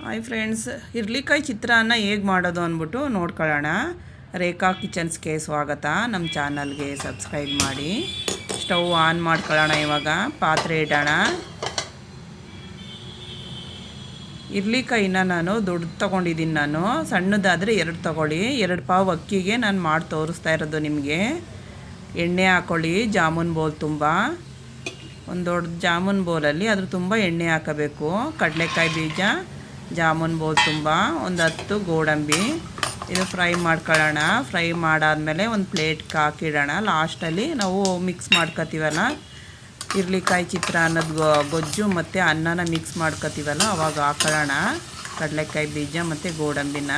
Hi friends ಇರ್ಲಿಕಾಯಿ ಚಿತ್ರಾನ್ನ ಹೇಗೆ ಮಾಡೋದು ಅಂದ್ಬಿಟ್ಟು ನೋಡ್ಕೊಳ್ಳೋಣ ರೇಖಾ ಕಿಚನ್ಸ್ಗೆ ಸ್ವಾಗತ ನಮ್ಮ ಚಾನಲ್ಗೆ ಸಬ್ಸ್ಕ್ರೈಬ್ ಮಾಡಿ ಸ್ಟವ್ ಆನ್ ಮಾಡ್ಕೊಳ್ಳೋಣ ಇವಾಗ ಪಾತ್ರೆ ಇಡೋಣ ಇರ್ಲಿಕಾಯಿನ ನಾನು ದುಡ್ಡು ತೊಗೊಂಡಿದ್ದೀನಿ ನಾನು ಸಣ್ಣದಾದರೆ ಎರಡು ತೊಗೊಳ್ಳಿ ಎರಡು ಪಾವು ಅಕ್ಕಿಗೆ ನಾನು ಮಾಡಿ ತೋರಿಸ್ತಾ ಇರೋದು ನಿಮಗೆ ಎಣ್ಣೆ ಹಾಕೊಳ್ಳಿ ಜಾಮೂನ್ ಬೋಲ್ ತುಂಬ ಒಂದು ದೊಡ್ಡ ಜಾಮೂನ್ ಬೋಲಲ್ಲಿ ಅದ್ರ ತುಂಬ ಎಣ್ಣೆ ಹಾಕಬೇಕು ಕಡಲೆಕಾಯಿ ಬೀಜ ಜಾಮೂನ್ ಬೋಲ್ ತುಂಬ, ಒಂದು ಹತ್ತು ಗೋಡಂಬಿ. ಇದು ಫ್ರೈ ಮಾಡ್ಕೊಳ್ಳೋಣ. ಫ್ರೈ ಮಾಡಾದಮೇಲೆ ಒಂದು ಪ್ಲೇಟ್ಗೆ ಹಾಕಿಡೋಣ. ಲಾಸ್ಟಲ್ಲಿ ನಾವು ಮಿಕ್ಸ್ ಮಾಡ್ಕೊತೀವಲ್ಲ, ಇರ್ಲಿಕಾಯಿ ಚಿತ್ರಾನ್ನದ ಗೊಜ್ಜು ಮತ್ತು ಅನ್ನನ ಮಿಕ್ಸ್ ಮಾಡ್ಕೊತೀವಲ್ಲ, ಅವಾಗ ಹಾಕೊಳ್ಳೋಣ. ಕಡಲೆಕಾಯಿ ಬೀಜ ಮತ್ತು ಗೋಡಂಬಿನ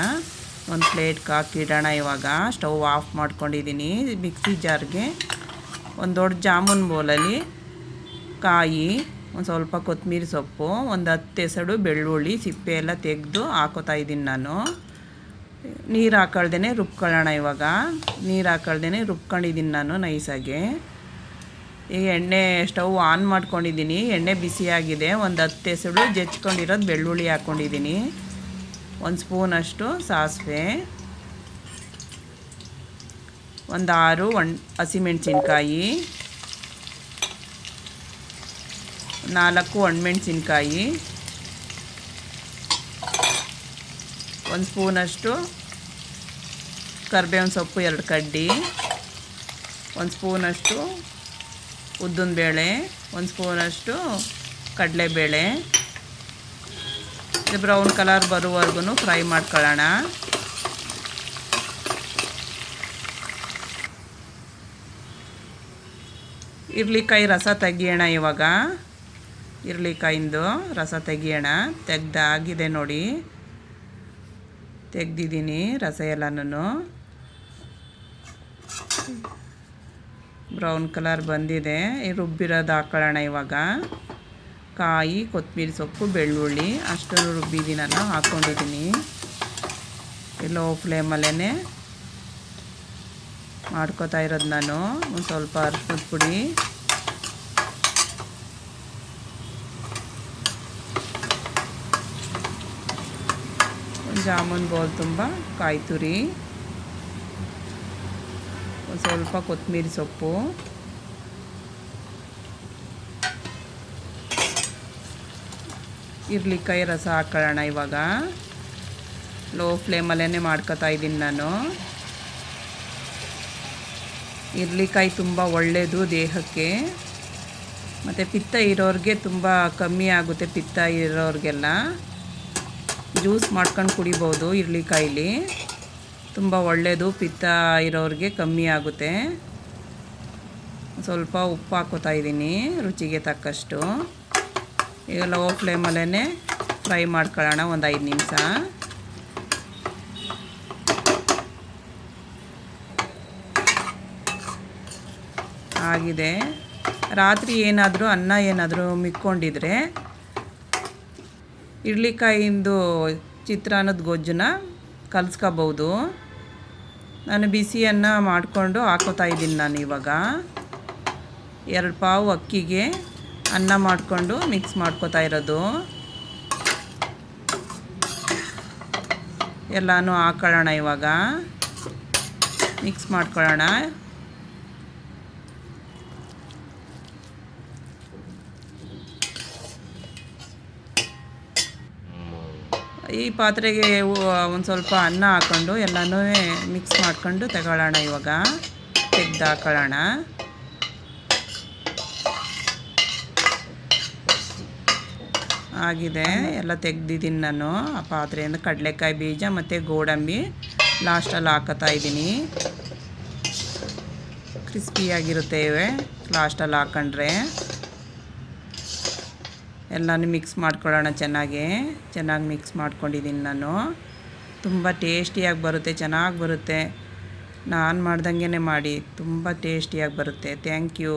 ಒಂದು ಪ್ಲೇಟ್ಗೆ ಹಾಕಿಡೋಣ ಇವಾಗ. ಸ್ಟವ್ ಆಫ್ ಮಾಡ್ಕೊಂಡಿದ್ದೀನಿ ಮಿಕ್ಸಿ ಜಾರ್ಗೆ ಒಂದು ದೊಡ್ಡ ಜಾಮೂನ್ ಬೋಲಲ್ಲಿ ಕಾಯಿ ಒಂದು ಸ್ವಲ್ಪ ಕೊತ್ತಂಬರಿ ಸೊಪ್ಪು, ಒಂದು ಹತ್ತು ಎಸಡು ಬೆಳ್ಳುಳ್ಳಿ, ಸಿಪ್ಪೆ ಎಲ್ಲ ತೆಗೆದು ಹಾಕೋತಾ ಇದ್ದೀನಿ ನಾನು. ನೀರು ಹಾಕೊಳ್ದೇ ರುಬ್ಕೊಳ್ಳೋಣ ಇವಾಗ. ನೀರು ಹಾಕೊಳ್ದೇ ರುಬ್ಕೊಂಡಿದ್ದೀನಿ ನಾನು ನೈಸಾಗಿ. ಈಗ ಎಣ್ಣೆ ಸ್ಟವ್ ಆನ್ ಮಾಡ್ಕೊಂಡಿದ್ದೀನಿ. ಎಣ್ಣೆ ಬಿಸಿಯಾಗಿದೆ ಒಂದು ಹತ್ತು ಎಸಡು ಜಚ್ಕೊಂಡಿರೋದು ಬೆಳ್ಳುಳ್ಳಿ ಹಾಕ್ಕೊಂಡಿದ್ದೀನಿ ಒಂದು ಸ್ಪೂನಷ್ಟು ಸಾಸಿವೆ. ಒಂದು ಆರು ಒಣ ಹಸಿಮೆಣ್ಸಿನ್ಕಾಯಿ. ನಾಲ್ಕು ಒಣಮೆಣಸಿನ್ಕಾಯಿ. ಒಂದು ಸ್ಪೂನಷ್ಟು ಕರ್ಬೇವಿನ ಸೊಪ್ಪು ಎರಡು ಕಡ್ಡಿ. ಒಂದು ಸ್ಪೂನಷ್ಟು ಉದ್ದಿನಬೇಳೆ ಒಂದು ಸ್ಪೂನಷ್ಟು ಕಡಲೆಬೇಳೆ. ಇದು ಬ್ರೌನ್ ಕಲರ್ ಬರುವವರೆಗೂ ಫ್ರೈ ಮಾಡ್ಕೊಳ್ಳೋಣ. ಇರ್ಲಿಕಾಯಿ ರಸ ತೆಗಿಯೋಣ ಇವಾಗ. ಇರ್ಲಿಕಾಯಿಂದು ರಸ ತೆಗಿಯೋಣ. ತೆಗ್ದಾಗಿದೆ ನೋಡಿ. ತೆಗ್ದಿದ್ದೀನಿ ರಸ ಎಲ್ಲನೂ ಬ್ರೌನ್ ಕಲರ್ ಬಂದಿದೆ. ರುಬ್ಬಿರೋದು ಹಾಕೊಳ್ಳೋಣ ಇವಾಗ. ಕಾಯಿ, ಕೊತ್ತಂಬರಿ ಸೊಪ್ಪು, ಬೆಳ್ಳುಳ್ಳಿ ಅಷ್ಟು ರುಬ್ಬಿದ್ದೀನಲ್ಲ ಹಾಕ್ಕೊಂಡಿದ್ದೀನಿ ಲೋ ಫ್ಲೇಮಲ್ಲೇ ಮಾಡ್ಕೋತಾ ಇರೋದು ನಾನು. ಒಂದು ಸ್ವಲ್ಪ ಅರ್ಶಿನದ ಪುಡಿ. ಜಾಮೂನ್ ಬೌಲ್ ತುಂಬ ಕಾಯಿ ತುರಿ ಒಂದು ಸ್ವಲ್ಪ ಕೊತ್ತಂಬರಿ ಸೊಪ್ಪು. ಇರ್ಲಿಕಾಯಿ ರಸ ಹಾಕೊಳ್ಳೋಣ ಇವಾಗ. ಲೋ ಫ್ಲೇಮಲ್ಲೇ ಮಾಡ್ಕೋತಾ ಇದ್ದೀನಿ ನಾನು. ಇರ್ಲಿಕಾಯಿ ತುಂಬ ಒಳ್ಳೆಯದು ದೇಹಕ್ಕೆ. ಮತ್ತು ಪಿತ್ತ ಇರೋರಿಗೆ ತುಂಬ ಕಮ್ಮಿ ಆಗುತ್ತೆ, ಪಿತ್ತ ಇರೋರಿಗೆಲ್ಲ. ಜ್ಯೂಸ್ ಮಾಡ್ಕೊಂಡು ಕುಡಿಬೋದು ಇರ್ಲಿಕಾಯಿಲಿ ತುಂಬ ಒಳ್ಳೆಯದು ಪಿತ್ತ ಇರೋರಿಗೆ ಕಮ್ಮಿ ಆಗುತ್ತೆ. ಸ್ವಲ್ಪ ಉಪ್ಪು ಹಾಕೋತಾ ಇದ್ದೀನಿ, ರುಚಿಗೆ ತಕ್ಕಷ್ಟು. ಈಗ ಲೋ ಫ್ಲೇಮಲ್ಲೇ ಫ್ರೈ ಮಾಡ್ಕೊಳ್ಳೋಣ, ಒಂದು ಐದು ನಿಮಿಷ. ಆಗಿದೆ. ರಾತ್ರಿ ಏನಾದರೂ ಅನ್ನ ಏನಾದರೂ ಮಿಕ್ಕೊಂಡಿದ್ರೆ ಇಡ್ಲಿಕಾಯಿಂದು ಚಿತ್ರಾನ್ನದ ಗೊಜ್ಜನ್ನ ಕಲಿಸ್ಕೋಬೋದು. ನಾನು ಬಿಸಿಯನ್ನು ಮಾಡಿಕೊಂಡು ಹಾಕೋತಾ ಇದ್ದೀನಿ ನಾನು ಇವಾಗ. ಎರಡು ಪಾವು ಅಕ್ಕಿಗೆ ಅನ್ನ ಮಾಡಿಕೊಂಡು ಮಿಕ್ಸ್ ಮಾಡ್ಕೋತಾ ಇರೋದು. ಎಲ್ಲನೂ ಹಾಕೊಳ್ಳೋಣ ಇವಾಗ. ಮಿಕ್ಸ್ ಮಾಡ್ಕೊಳ್ಳೋಣ. ಈ ಪಾತ್ರೆಗೆ ಒಂದು ಸ್ವಲ್ಪ ಅನ್ನ ಹಾಕ್ಕೊಂಡು ಎಲ್ಲನೂ ಮಿಕ್ಸ್ ಮಾಡ್ಕೊಂಡು ತಗೊಳ್ಳೋಣ ಇವಾಗ. ತೆಗ್ದು ಹಾಕೊಳ್ಳೋಣ ಆಗಿದೆ. ಎಲ್ಲ ತೆಗ್ದಿದ್ದೀನಿ ನಾನು. ಆ ಪಾತ್ರೆಯಿಂದ ಕಡಲೆಕಾಯಿ ಬೀಜ ಮತ್ತು ಗೋಡಂಬಿ ಲಾಸ್ಟಲ್ಲಿ ಹಾಕತಾ ಇದ್ದೀನಿ. ಕ್ರಿಸ್ಪಿಯಾಗಿರುತ್ತೆ ಇವೆ. ಲಾಸ್ಟಲ್ಲಿ ಹಾಕೊಂಡ್ರೆ. ಎಲ್ಲನೂ ಮಿಕ್ಸ್ ಮಾಡ್ಕೊಳ್ಳೋಣ ಚೆನ್ನಾಗಿ. ಚೆನ್ನಾಗಿ ಮಿಕ್ಸ್ ಮಾಡ್ಕೊಂಡಿದ್ದೀನಿ ನಾನು. ತುಂಬ ಟೇಸ್ಟಿಯಾಗಿ ಬರುತ್ತೆ, ಚೆನ್ನಾಗಿ ಬರುತ್ತೆ. ನಾನು ಮಾಡ್ದಂಗೆ ಮಾಡಿ. ತುಂಬ ಟೇಸ್ಟಿಯಾಗಿ ಬರುತ್ತೆ. Thank you